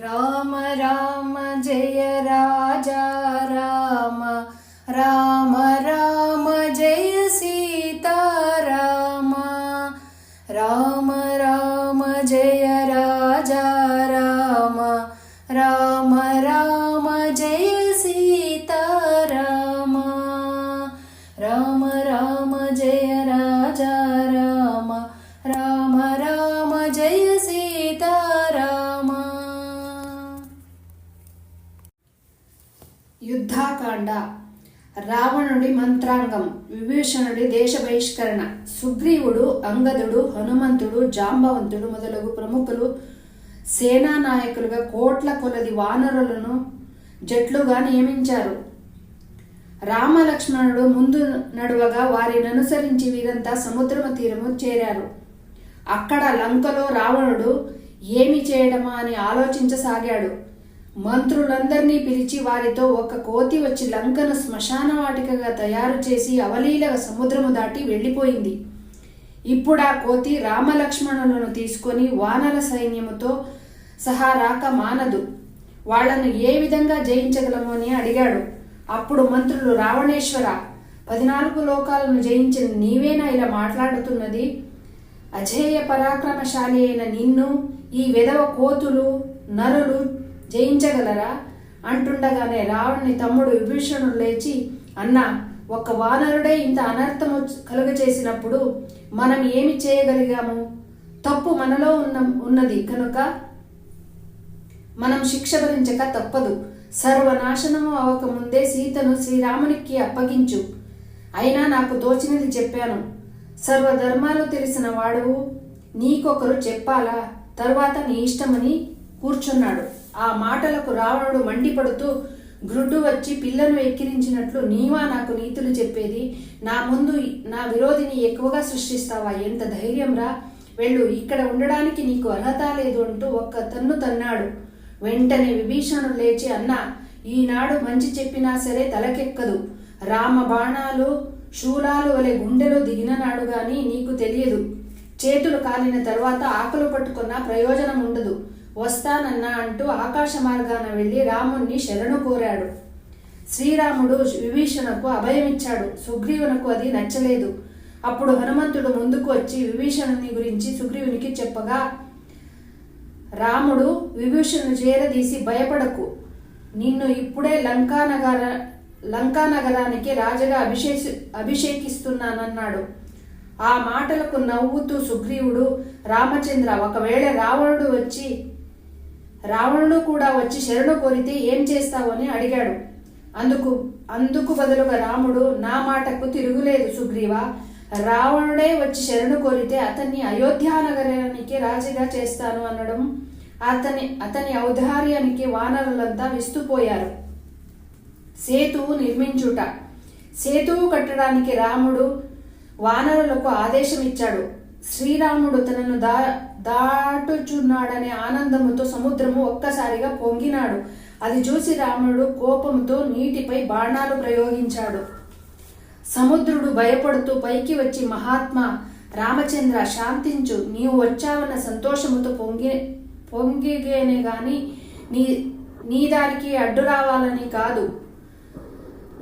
राम राम जय राजा। మంత్రాంగం. విభీషణుడి దేశ బహిష్కరణ. సుగ్రీవుడు అంగదుడు హనుమంతుడు జాంబవంతుడు మొదలగు ప్రముఖులు సేనా నాయకులుగా కోట్ల కొలది వానరులను జట్లుగా నియమించారు. రామలక్ష్మణుడు ముందు నడువగా వారిని అనుసరించి వీరంతా సముద్రమ తీరము చేరారు. అక్కడ లంకలో రావణుడు ఏమి చేయడమా అని ఆలోచించసాగాడు. మంత్రులందరినీ పిలిచి వారితో ఒక కోతి వచ్చి లంకను శ్మశాన వాటికగా తయారు చేసి అవలీలగా సముద్రము దాటి వెళ్ళిపోయింది. ఇప్పుడు ఆ కోతి రామలక్ష్మణులను తీసుకొని వానర సైన్యముతో సహా రాక మానదు. వాళ్ళను ఏ విధంగా జయించగలము అని అడిగాడు. అప్పుడు మంత్రులు రావణేశ్వర పద్నాలుగు లోకాలను జయించిన నీవేనా ఇలా మాట్లాడుతున్నది? అజేయ పరాక్రమశాలి అయిన నిన్ను ఈ వెధవ కోతులు నరులు జయించగలరా? అంటుండగానే రావణుని తమ్ముడు విభీషణుడు లేచి అన్నా ఒక్క వానరుడే ఇంత అనర్థము కలుగచేసినప్పుడు మనం ఏమి చేయగలిగాము? తప్పు మనలో ఉన్న ఉన్నది కనుక మనం శిక్ష భరించక తప్పదు. సర్వనాశనము అవకముందే సీతను శ్రీరామునికి అప్పగించు. అయినా నాకు దోచినది చెప్పాను. సర్వధర్మాలు తెలిసిన వాడువు నీకొకరు చెప్పాలా? తర్వాత నీ ఇష్టమని కూర్చున్నాడు. ఆ మాటలకు రావణుడు మండిపడుతూ గ్రుడ్డు వచ్చి పిల్లను ఎక్కిరించినట్లు నీవా నాకు నీతులు చెప్పేది? నా ముందు నా విరోధిని ఎక్కువగా సృష్టిస్తావా? ఎంత ధైర్యం రా! వెళ్ళు ఇక్కడ ఉండడానికి నీకు అర్హత లేదు అంటూ ఒక్క తన్ను తన్నాడు. వెంటనే విభీషణుడు లేచి అన్నా ఈనాడు మంచి చెప్పినా సరే తలకెక్కదు. రామ బాణాలు శూలాలు వలె గుండెలో దిగిన నాడు గాని నీకు తెలియదు. చేతులు కాలిన తర్వాత ఆకలు పట్టుకున్న ప్రయోజనం ఉండదు. వస్తానన్నా అంటూ ఆకాశ మార్గాన వెళ్ళి రాముణ్ణి శరణు కోరాడు. శ్రీరాముడు విభీషణకు అభయమిచ్చాడు. సుగ్రీవునకు అది నచ్చలేదు. అప్పుడు హనుమంతుడు ముందుకు వచ్చి విభీషణుని గురించి సుగ్రీవునికి చెప్పగా రాముడు విభీషణుని చేరదీసి భయపడకు. నిన్ను ఇప్పుడే లంకానగర లంకానగరానికి రాజుగా అభిషేకి అభిషేకిస్తున్నానన్నాడు. ఆ మాటలకు నవ్వుతూ సుగ్రీవుడు రామచంద్ర ఒకవేళ రావణుడు వచ్చి రావణుడు కూడా వచ్చి శరణు కోరితే ఏం చేస్తావు అని అడిగాడు. అందుకు అందుకు బదులుగా రాముడు నా మాటకు తిరుగులేదు సుగ్రీవ. రావణుడే వచ్చి శరణు కోరితే అతన్ని అయోధ్యానగరానికి రాజుగా చేస్తాను అనడం అతని అతని ఔదార్యానికి వానరులంతా విస్తుపోయారు. సేతువు నిర్మించుట. సేతువు కట్టడానికి రాముడు వానరులకు ఆదేశం ఇచ్చాడు శ్రీరాముడు తనను దా దాటుచున్నాడనే ఆనందముతో సముద్రము ఒక్కసారిగా పొంగినాడు. అది చూసి రాముడు కోపంతో నీటిపై బాణాలు ప్రయోగించాడు. సముద్రుడు భయపడుతూ పైకి వచ్చి మహాత్మా రామచంద్ర శాంతించు. నీవు వచ్చావన్న సంతోషముతో పొంగి పొంగిగేనే గాని నీ నీ దారికి అడ్డు రావాలని కాదు.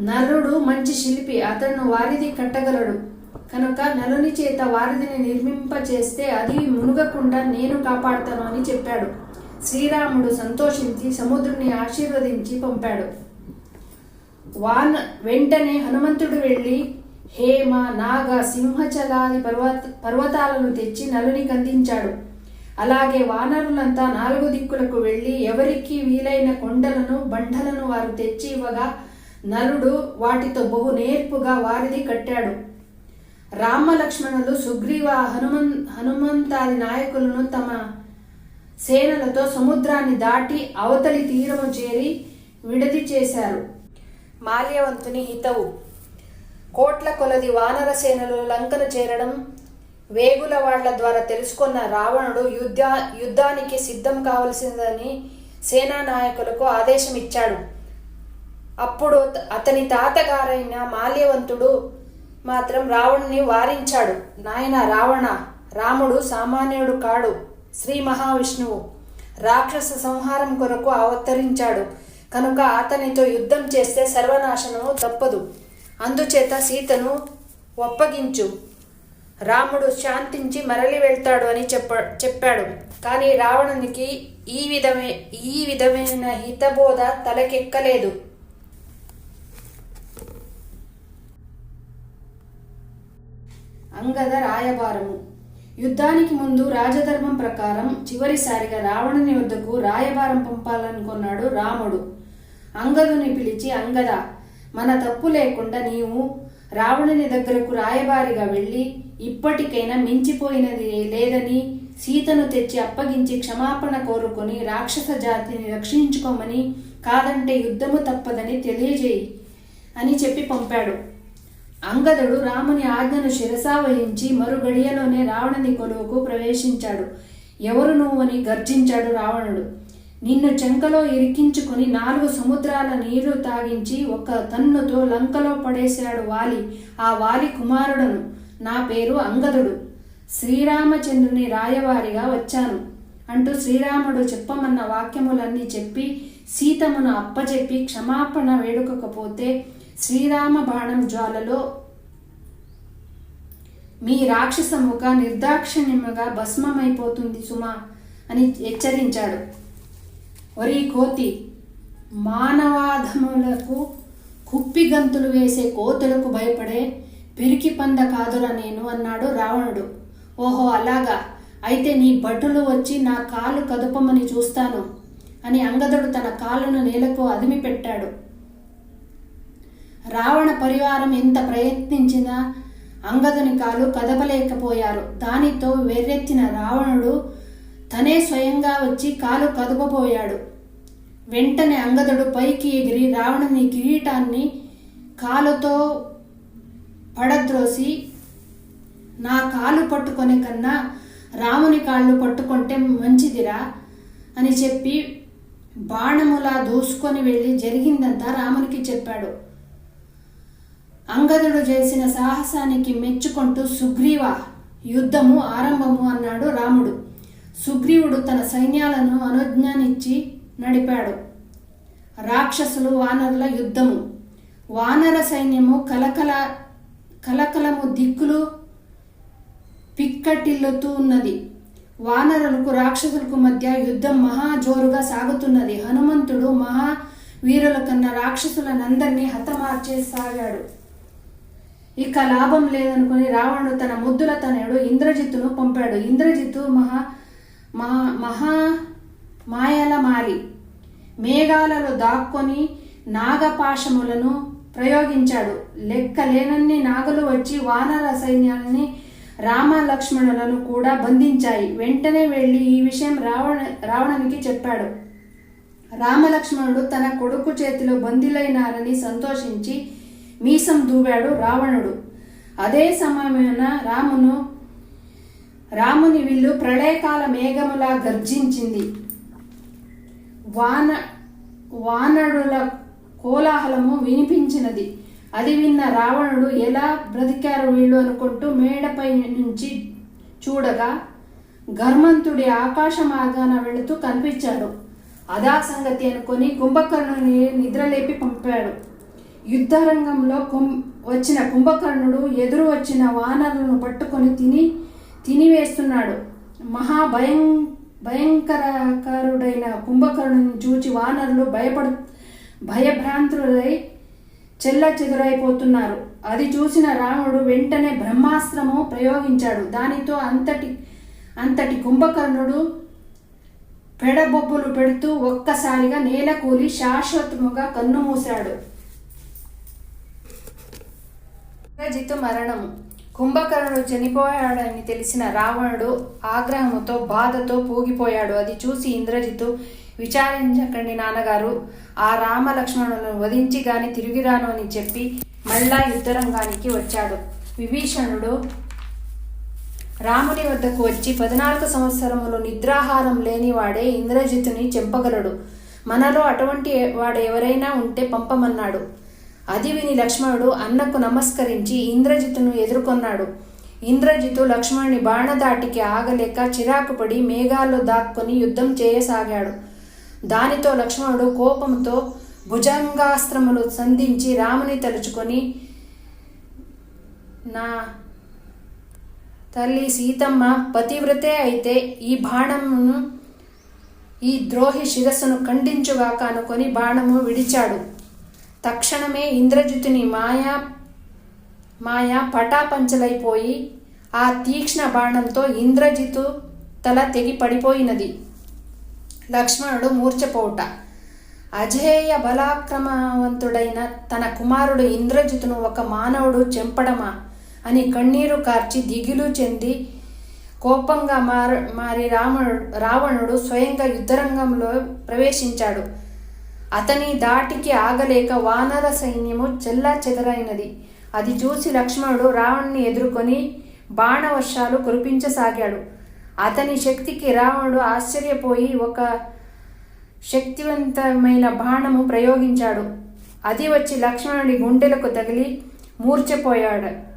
నరుడు మంచి శిల్పి. అతను వారిది కట్టగలడు. కనుక నలుని చేత వారిదిని నిర్మింపచేస్తే అది మునుగకుండా నేను కాపాడతాను అని చెప్పాడు. శ్రీరాముడు సంతోషించి సముద్రుని ఆశీర్వదించి పంపాడు. వాన్ వెంటనే హనుమంతుడు వెళ్ళి హేమ నాగ సింహచలాది పర్వత పర్వతాలను తెచ్చి నలుని కందించాడు. అలాగే వానరులంతా నాలుగు దిక్కులకు వెళ్ళి ఎవరికి వీలైన కొండలను బండలను వారు తెచ్చి ఇవ్వగా నలుడు వాటితో బహు నేర్పుగా వారిది కట్టాడు. రామ లక్ష్మణులు సుగ్రీవ హనుమన్ హనుమంతాది నాయకులను తమ సేనలతో సముద్రాన్ని దాటి అవతలి తీరము చేరి విడది చేశారు. మాల్యవంతుని హితవు. కోట్ల కొలది వానర సేనలు లంకను చేరడం వేగుల వాళ్ళ ద్వారా తెలుసుకున్న రావణుడు యుద్ధ యుద్ధానికి సిద్ధం కావలసిందని సేనా నాయకులకు ఆదేశం ఇచ్చాడు అప్పుడు అతని తాతగారైన మాల్యవంతుడు మాత్రం రావణుని వారించాడు. నాయన రావణ రాముడు సామాన్యుడు కాడు శ్రీ మహావిష్ణువు. రాక్షస సంహారం కొరకు అవతరించాడు. కనుక అతనితో యుద్ధం చేస్తే సర్వనాశనము తప్పదు. అందుచేత సీతను ఒప్పగించు. రాముడు శాంతించి మరలి వెళ్తాడు అని చెప్ప చెప్పాడు. కానీ రావణునికి ఈ విధమే ఈ విధమైన హితబోధ తలకెక్కలేదు. అంగద రాయబారము. యుద్ధానికి ముందు రాజధర్మం ప్రకారం చివరిసారిగా రావణుని వద్దకు రాయబారం పంపాలనుకున్నాడు రాముడు. అంగదుని పిలిచి అంగద మన తప్పు లేకుండా నీవు రావణుని దగ్గరకు రాయబారిగా వెళ్ళి ఇప్పటికైనా మించిపోయినది లేదని సీతను తెచ్చి అప్పగించి క్షమాపణ కోరుకొని రాక్షస జాతిని రక్షించుకోమని కాదంటే యుద్ధము తప్పదని తెలియజేయి అని చెప్పి పంపాడు. అంగదుడు రాముని ఆజ్ఞను శిరసావహించి మరుగడియలోనే రావణుని కొలువుకు ప్రవేశించాడు. ఎవరు నువ్వని గర్జించాడు రావణుడు. నిన్ను చెంకలో ఇరికించుకుని నాలుగు సముద్రాల నీరు తాగించి ఒక తన్నుతో లంకలో పడేశాడు వాలి ఆ వాలి కుమారుడను. నా పేరు అంగదుడు. శ్రీరామచంద్రుని రాయవారిగా వచ్చాను. అంటూ శ్రీరాముడు చెప్పమన్న వాక్యములన్నీ చెప్పి సీతమును అప్పచెప్పి క్షమాపణ వేడుకకపోతే శ్రీరామ బాణం జ్వాలలో మీ రాక్షస ముఖ నిర్దాక్షిణ్యముగా భస్మమైపోతుంది సుమా అని హెచ్చరించాడు. ఒరి కోతి మానవాధములకు కుప్పిగంతులు వేసే కోతులకు భయపడే పిరికి పంద కాదురా నేను అన్నాడు రావణుడు. ఓహో అలాగా? అయితే నీ భటులు వచ్చి నా కాలు కదుపమని చూస్తాను అని అంగదుడు తన కాలును నేలకు అదిమి పెట్టాడు రావణ పరివారం ఎంత ప్రయత్నించినా అంగదుని కాలు కదపలేకపోయారు. దానితో వెర్రెత్తిన రావణుడు తనే స్వయంగా వచ్చి కాలు కదపబోయాడు వెంటనే అంగదుడు పైకి ఎగిరి రావణుని కిరీటాన్ని కాలుతో పడద్రోసి నా కాలు పట్టుకొని కన్నా రాముని కాళ్ళు పట్టుకుంటే మంచిదిరా అని చెప్పి బాణములా దూసుకొని వెళ్ళి జరిగిందంతా రామునికి చెప్పాడు. అంగదుడు చేసిన సాహసానికి మెచ్చుకుంటూ సుగ్రీవ యుద్ధము ఆరంభము అన్నాడు రాముడు. సుగ్రీవుడు తన సైన్యాలను అనుజ్ఞానిచ్చి నడిపాడు. రాక్షసులు వానరుల యుద్ధము. వానర సైన్యము కలకల కలకలము దిక్కులు పిక్కటిల్లుతూ ఉన్నది వానరులకు రాక్షసులకు మధ్య యుద్ధం మహా జోరుగా సాగుతున్నది. హనుమంతుడు మహా వీరుల కన్నా రాక్షసులనందరినీ హతమార్చేసాగాడు. ఇక లాభం లేదనుకుని రావణుడు తన ముద్దుల తనయుడు ఇంద్రజిత్తును పంపాడు. ఇంద్రజిత్తు మహా మహా మహా మాయల మారి మేఘాలలో దాక్కొని నాగపాశములను ప్రయోగించాడు. లెక్క లేనన్ని నాగలు వచ్చి వానర సైన్యాలని రామ లక్ష్మణులను కూడా బంధించాయి. వెంటనే వెళ్ళి ఈ విషయం రావణ రావణునికి చెప్పాడు. రామలక్ష్మణుడు తన కొడుకు చేతిలో బందీలైనారని సంతోషించి మీసం దూవాడు రావణుడు. అదే సమయమున రామును రాముని విల్లు ప్రళయకాల మేఘములా గర్జించింది. వాన వానరుల కోలాహలము వినిపించినది. అది విన్న రావణుడు ఎలా బ్రతికారు వీళ్ళు అనుకుంటూ మేడపై నుంచి చూడగా గర్మంతుడి ఆకాశ మార్గాన వెళుతూ కనిపించాడు. అదా సంగతి అనుకొని కుంభకర్ణుని నిద్రలేపి పంపాడు. యుద్ధరంగంలో కుం వచ్చిన కుంభకర్ణుడు ఎదురు వచ్చిన వానరులను పట్టుకొని తిని తినివేస్తున్నాడు. మహాభయం భయంకరకారుడైన కుంభకర్ణుని చూచి వానరులు భయపడు భయభ్రాంతులై చెల్ల చెదురైపోతున్నారు. అది చూసిన రాముడు వెంటనే బ్రహ్మాస్త్రము ప్రయోగించాడు. దానితో అంతటి అంతటి కుంభకర్ణుడు పెడబొబ్బులు పెడుతూ ఒక్కసారిగా నేలకూలి శాశ్వతముగా కన్నుమూశాడు ఇంద్రజిత్తు మరణము కుంభకర్ణుడు చనిపోయాడని తెలిసిన రావణుడు ఆగ్రహముతో బాధతో పూగిపోయాడు. అది చూసి ఇంద్రజిత్తు విచారించకండి నాన్నగారు. ఆ రామలక్ష్మణులను వధించి గాని తిరిగిరాను అని చెప్పి మళ్ళా యుద్ధరంగానికి వచ్చాడు. విభీషణుడు రాముని వద్దకు వచ్చి పద్నాలుగు సంవత్సరములు నిద్రాహారం లేనివాడే ఇంద్రజిత్తుని చెంపగలడు. మనలో అటువంటి వాడు ఎవరైనా ఉంటే పంపమన్నాడు. అది విని లక్ష్మణుడు అన్నకు నమస్కరించి ఇంద్రజితును ఎదుర్కొన్నాడు. ఇంద్రజితు లక్ష్మణుని బాణదాటికి ఆగలేక చిరాకుపడి మేఘాల్లో దాక్కుని యుద్ధం చేయసాగాడు. దానితో లక్ష్మణుడు కోపంతో భుజంగాస్త్రములు సంధించి రాముని తలుచుకొని నా తల్లి సీతమ్మ పతివ్రతే అయితే ఈ బాణమును ఈ ద్రోహి శిరస్సును ఖండించుగాక అనుకొని బాణము విడిచాడు. తక్షణమే ఇంద్రజితుని మాయా మాయ పటాపంచలైపోయి ఆ తీక్ష్ణ బాణంతో ఇంద్రజితు తల తెగి పడిపోయినది. లక్ష్మణుడు మూర్చపోవుట అజేయ బలాక్రమవంతుడైన తన కుమారుడు ఇంద్రజితును ఒక మానవుడు చెంపడమా అని కన్నీరు కార్చి దిగులు చెంది కోపంగా మార మారి రావణుడు రావణుడు స్వయంగా యుద్ధరంగంలో ప్రవేశించాడు. అతని దాటికి ఆగలేక వానర సైన్యము చెల్లా చెదరైనది. అది చూసి లక్ష్మణుడు రావణ్ణి ఎదుర్కొని బాణవర్షాలు కురిపించసాగాడు. అతని శక్తికి రావణుడు ఆశ్చర్యపోయి ఒక శక్తివంతమైన బాణము ప్రయోగించాడు. అది వచ్చి లక్ష్మణుడి గుండెలకు తగిలి మూర్చపోయాడు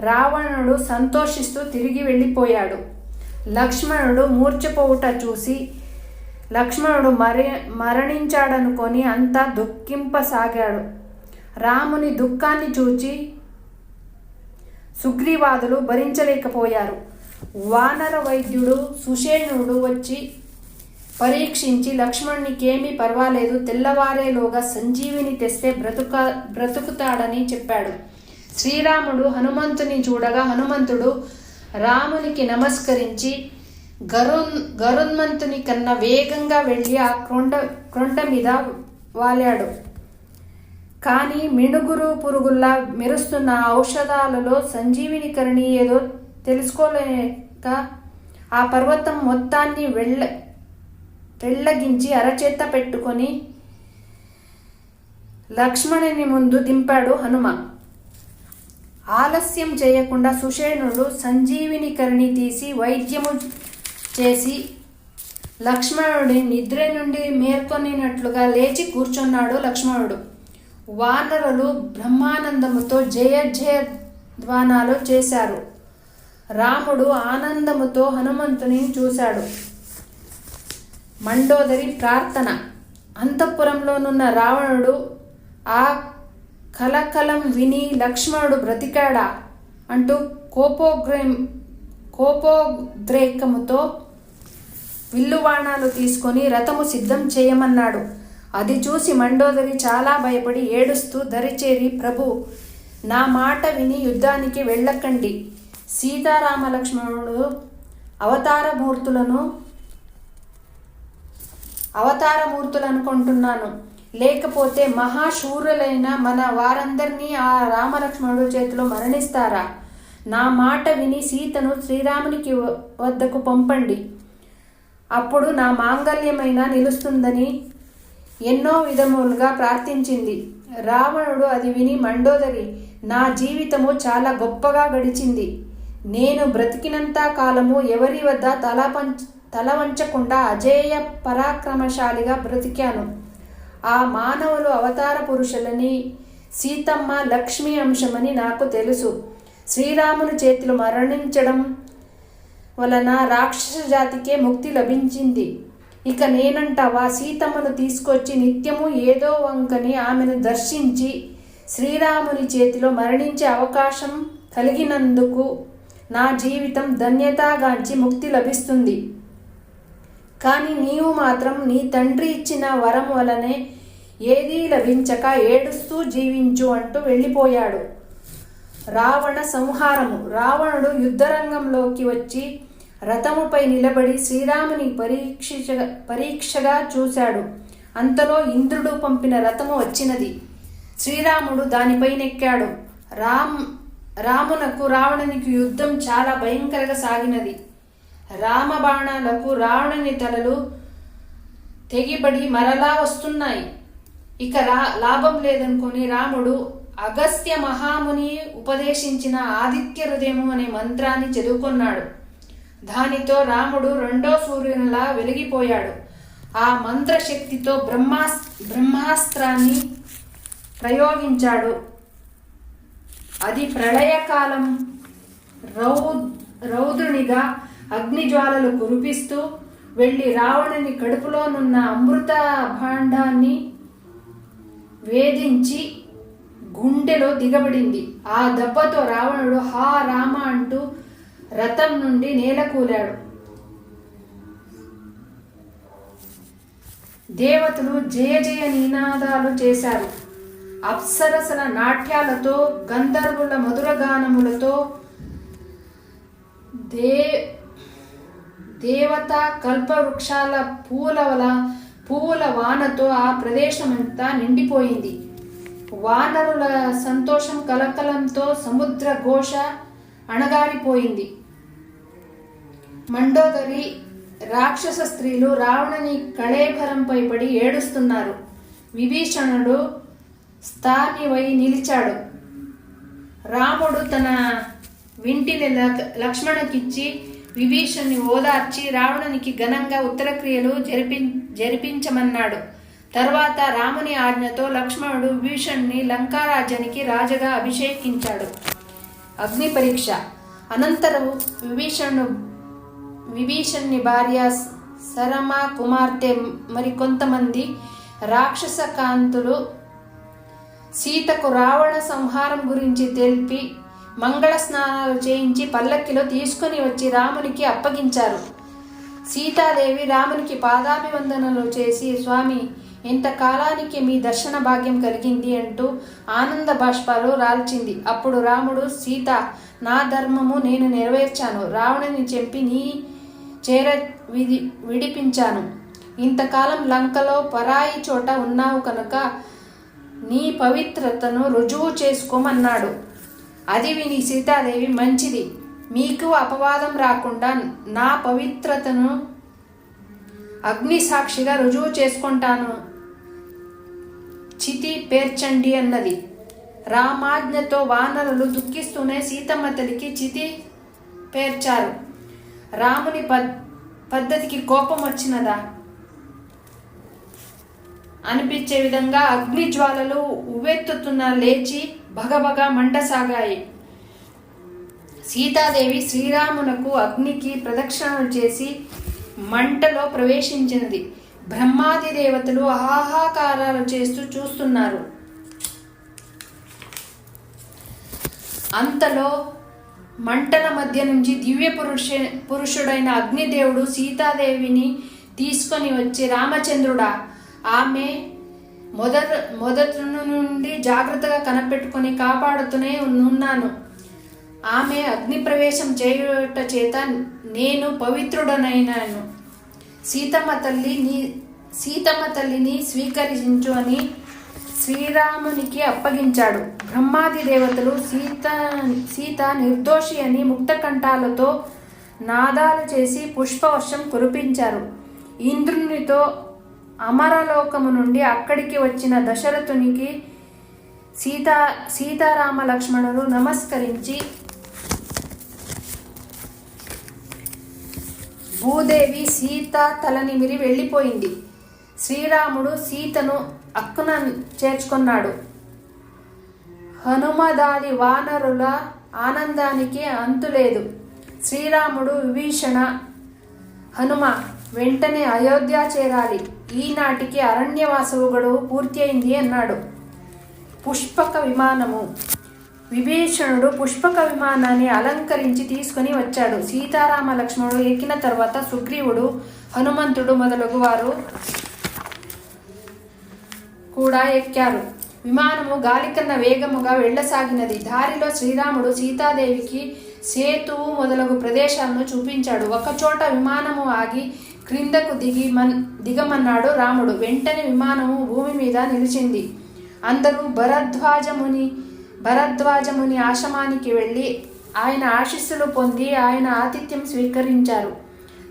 రావణుడు సంతోషిస్తూ తిరిగి వెళ్ళిపోయాడు. లక్ష్మణుడు మూర్చపోవుట చూసి లక్ష్మణుడు మరి మరణించాడనుకొని అంతా దుఃఖింపసాగాడు. రాముని దుఃఖాన్ని చూచి సుగ్రీవాదులు భరించలేకపోయారు. వానర వైద్యుడు సుషేణుడు వచ్చి పరీక్షించి లక్ష్మణునికేమీ పర్వాలేదు తెల్లవారేలోగా సంజీవిని తెస్తే బ్రతుక బ్రతుకుతాడని చెప్పాడు. శ్రీరాముడు హనుమంతుని చూడగా హనుమంతుడు రామునికి నమస్కరించి గరున్ గరున్మంతుని కన్నా వేగంగా వెళ్ళి ఆ క్రొండ క్రొండ మీద వాలాడు. కానీ మిణుగురు పురుగుల్లా మెరుస్తున్న ఔషధాలలో సంజీవిని కరణి ఏదో తెలుసుకోలేక ఆ పర్వతం మొత్తాన్ని వెళ్ళ వెళ్ళగించి అరచేత పెట్టుకొని లక్ష్మణుని ముందు దింపాడు హనుమ. ఆలస్యం చేయకుండా సుషేణుడు సంజీవిని కరణి తీసి వైద్యము చేసి లక్ష్మణుడి నిద్ర నుండి మేల్కొనినట్లుగా లేచి కూర్చున్నాడు లక్ష్మణుడు. వానరులు బ్రహ్మానందముతో జయ జయ ధ్వానాలు చేశారు. రాముడు ఆనందముతో హనుమంతుని చూశాడు. మండోదరి ప్రార్థన. అంతఃపురంలోనున్న రావణుడు ఆ కలకలం విని లక్ష్మణుడు బ్రతికాడా అంటూ కోపోగ్రం కోపోద్రేకముతో విల్లువాణాలు తీసుకొని రథము సిద్ధం చేయమన్నాడు. అది చూసి మండోదరి చాలా భయపడి ఏడుస్తూ దరిచేరి ప్రభు నా మాట విని యుద్ధానికి వెళ్ళకండి. సీతారామ లక్ష్మణుడు అవతారమూర్తులను అవతారమూర్తులు అనుకుంటున్నాను లేకపోతే మహాశూరులైన మన వారందరినీ ఆ రామలక్ష్మణుడు చేతిలో మరణిస్తారా? నా మాట విని సీతను శ్రీరామునికి వద్దకు పంపండి. అప్పుడు నా మాంగల్యమైన నిలుస్తుందని ఎన్నో విధములుగా ప్రార్థించింది. రావణుడు అది విని మండోదరి నా జీవితము చాలా గొప్పగా గడిచింది. నేను బ్రతికినంత కాలము ఎవరి వద్ద తల పంచ తల వంచకుండా అజేయ పరాక్రమశాలిగా బ్రతికాను. ఆ మానవులు అవతార పురుషులని సీతమ్మ లక్ష్మీ అంశమని నాకు తెలుసు. శ్రీరాముని చేతిలో మరణించడం వలన రాక్షస జాతికే ముక్తి లభించింది. ఇక నేనంటావా? సీతమ్మను తీసుకొచ్చి నిత్యము ఏదో వంకని ఆమెను దర్శించి శ్రీరాముని చేతిలో మరణించే అవకాశం కలిగినందుకు నా జీవితం ధన్యతాగాంచి ముక్తి లభిస్తుంది. కానీ నీవు మాత్రం నీ తండ్రి ఇచ్చిన వరం వలనే ఏదీ లభించక ఏడుస్తూ జీవించు అంటూ వెళ్ళిపోయాడు. రావణ సంహారము. రావణుడు యుద్ధరంగంలోకి వచ్చి రథముపై నిలబడి శ్రీరాముని పరీక్ష పరీక్షగా చూశాడు. అంతలో ఇంద్రుడు పంపిన రథము వచ్చినది. శ్రీరాముడు దానిపైనెక్కాడు. రామ్ రామునకు రావణునికి యుద్ధం చాలా భయంకరంగా సాగినది. రామబాణాలకు రావణుని తలలు తెగిబడి మరలా వస్తున్నాయి. ఇక రా లాభం లేదనుకొని రాముడు అగస్త్య మహాముని ఉపదేశించిన ఆదిత్య హృదయము అనే మంత్రాన్ని చదువుకున్నాడు. దానితో రాముడు రెండో సూర్యునిలా వెలిగిపోయాడు. ఆ మంత్రశక్తితో బ్రహ్మాస్ బ్రహ్మాస్త్రాన్ని ప్రయోగించాడు. అది ప్రళయకాలం రౌ రౌద్రునిగా అగ్నిజ్వాలలు కురిపిస్తూ వెళ్ళి రావణుని కడుపులోనున్న అమృత భాండాన్ని వేధించి గుండెలో దిగబడింది. ఆ దెబ్బతో రావణుడు హా రామ అంటూ రథం నుండి నేలకూలాడు దేవతలు జయ జయ నినాదాలు చేశారు. అప్సరసల నాట్యాలతో గంధర్వుల మధురగానములతో దే దేవత కల్పవృక్షాల పూల వల పువ్వుల వానతో ఆ ప్రదేశమంతా నిండిపోయింది. వానరుల సంతోషం కలకలంతో సముద్ర ఘోష అణగారిపోయింది. మండోదరి రాక్షస స్త్రీలు రావణని కళేభరంపై పడి ఏడుస్తున్నారు. విభీషణుడు స్థానివై నిలిచాడు. రాముడు తన వింటిని లక్- లక్ష్మణుకిచ్చి విభీషణ్ణి ఓదార్చి రావణునికి ఘనంగా ఉత్తరక్రియలు జరిపి జరిపించమన్నాడు. తర్వాత రాముని ఆజ్ఞతో లక్ష్మణుడు విభీషణ్ణి లంకారాజ్యానికి రాజుగా అభిషేకించాడు. అగ్ని పరీక్ష. అనంతరం విభీషణు విభీషణ్ణి భార్య సరమ కుమార్తె మరికొంతమంది రాక్షస కాంతులు సీతకు రావణ సంహారం గురించి తెలిపి మంగళ స్నానాలు చేయించి పల్లకిలో తీసుకుని వచ్చి రామునికి అప్పగించారు. సీతాదేవి రామునికి పాదాభివందనలు చేసి స్వామి ఇంతకాలానికి మీ దర్శన భాగ్యం కలిగింది అంటూ ఆనంద బాష్పాలు రాల్చింది. అప్పుడు రాముడు సీత నా ధర్మము నేను నెరవేర్చాను. రావణుని చెప్పి నీ చేర విధి విడిపించాను. ఇంతకాలం లంకలో పరాయి చోట ఉన్నావు కనుక నీ పవిత్రతను రుజువు చేసుకోమన్నాడు. అది విని సీతాదేవి మంచిది. మీకు అపవాదం రాకుండా నా పవిత్రతను అగ్ని సాక్షిగా రుజువు చేసుకుంటాను. చితి పేర్చండి అన్నది. రామాజ్ఞతో వానరులు దుఃఖిస్తూనే సీతమ్మ తల్లికి చితి పేర్చారు. రాముని పద్ పద్ధతికి కోపం వచ్చినదా? అనిపించే విధంగా అగ్ని జ్వాలలు ఉవ్వెత్తుతున్న లేచి భగభగ మంటసాగాయి సీతాదేవి శ్రీరామునకు అగ్నికి ప్రదక్షిణలు చేసి మంటలో ప్రవేశించినది. బ్రహ్మాది దేవతలు ఆహాకారాలు చేస్తూ చూస్తున్నారు. అంతలో మంటల మధ్య నుంచి దివ్య పురుష పురుషుడైన అగ్నిదేవుడు సీతాదేవిని తీసుకొని వచ్చి రామచంద్రుడా ఆమె మొదట మొదటి నుండి జాగ్రత్తగా కనిపెట్టుకొని కాపాడుతూనే ఉన్నాను. ఆమె అగ్ని ప్రవేశం చేయుట చేత నేను పవిత్రుడనైనాను. సీతమ్మ తల్లి నీ సీతమ్మ తల్లిని స్వీకరించు అని శ్రీరామునికి అప్పగించాడు. బ్రహ్మాది దేవతలు సీత సీత నిర్దోషి అని ముక్తకంఠాలతో నాదాలు చేసి పుష్పవర్షం కురిపించారు. ఇంద్రునితో అమరలోకము నుండి అక్కడికి వచ్చిన దశరథునికి సీతా సీతారామ లక్ష్మణులు నమస్కరించి భూదేవి సీత తలనిమిరి వెళ్ళిపోయింది. శ్రీరాముడు సీతను అక్కున చేర్చుకున్నాడు. హనుమదాది వానరుల ఆనందానికి అంతులేదు. శ్రీరాముడు విభీషణ హనుమ వెంటనే అయోధ్య చేరాలి. ఈనాటికి అరణ్యవాసవు గడువు పూర్తి అయింది అన్నాడు. పుష్పక విమానము విభీషణుడు పుష్పక విమానాన్ని అలంకరించి తీసుకుని వచ్చాడు. సీతారామ లక్ష్మణుడు ఎక్కిన తర్వాత సుగ్రీవుడు హనుమంతుడు మొదలగు వారు కూడా ఎక్కారు. విమానము గాలి కన్నా వేగముగా వెళ్ళసాగినది. దారిలో శ్రీరాముడు సీతాదేవికి సేతువు మొదలగు ప్రదేశాలను చూపించాడు. ఒకచోట విమానము ఆగి క్రిందకు దిగి మన్ దిగమన్నాడు రాముడు. వెంటనే విమానము భూమి మీద నిలిచింది. అందరూ భరద్వాజముని భరద్వాజముని ఆశ్రమానికి వెళ్ళి ఆయన ఆశీస్సులు పొంది ఆయన ఆతిథ్యం స్వీకరించారు.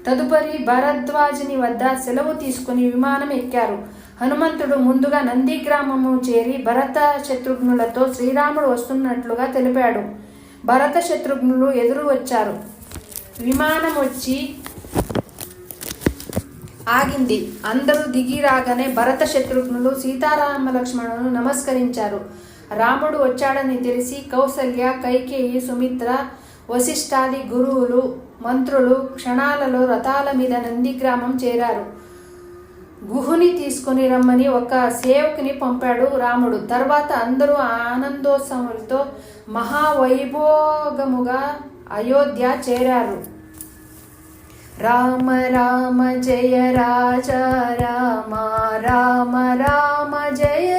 తదుపరి భరద్వాజుని వద్ద సెలవు తీసుకుని విమానం ఎక్కారు. హనుమంతుడు ముందుగా నంది గ్రామము చేరి భరత శత్రుఘ్నులతో శ్రీరాముడు వస్తున్నట్లుగా తెలిపాడు. భరత శత్రుఘ్నులు ఎదురు వచ్చారు. విమానం వచ్చి ఆగింది. అందరూ దిగి రాగానే భరత శత్రుఘ్నులు సీతారామ లక్ష్మణులను నమస్కరించారు. రాముడు వచ్చాడని తెలిసి కౌసల్య కైకేయి సుమిత్ర వశిష్ఠాది గురువులు మంత్రులు క్షణాలలో రథాల మీద నందిగ్రామం చేరారు. గుహుని తీసుకుని రమ్మని ఒక సేవకుని పంపాడు రాముడు. తర్వాత అందరూ ఆనందోత్సవంతో మహావైభోగముగా అయోధ్య చేరారు. రామ రామ జయ రాజ రామ రామ రామ జయ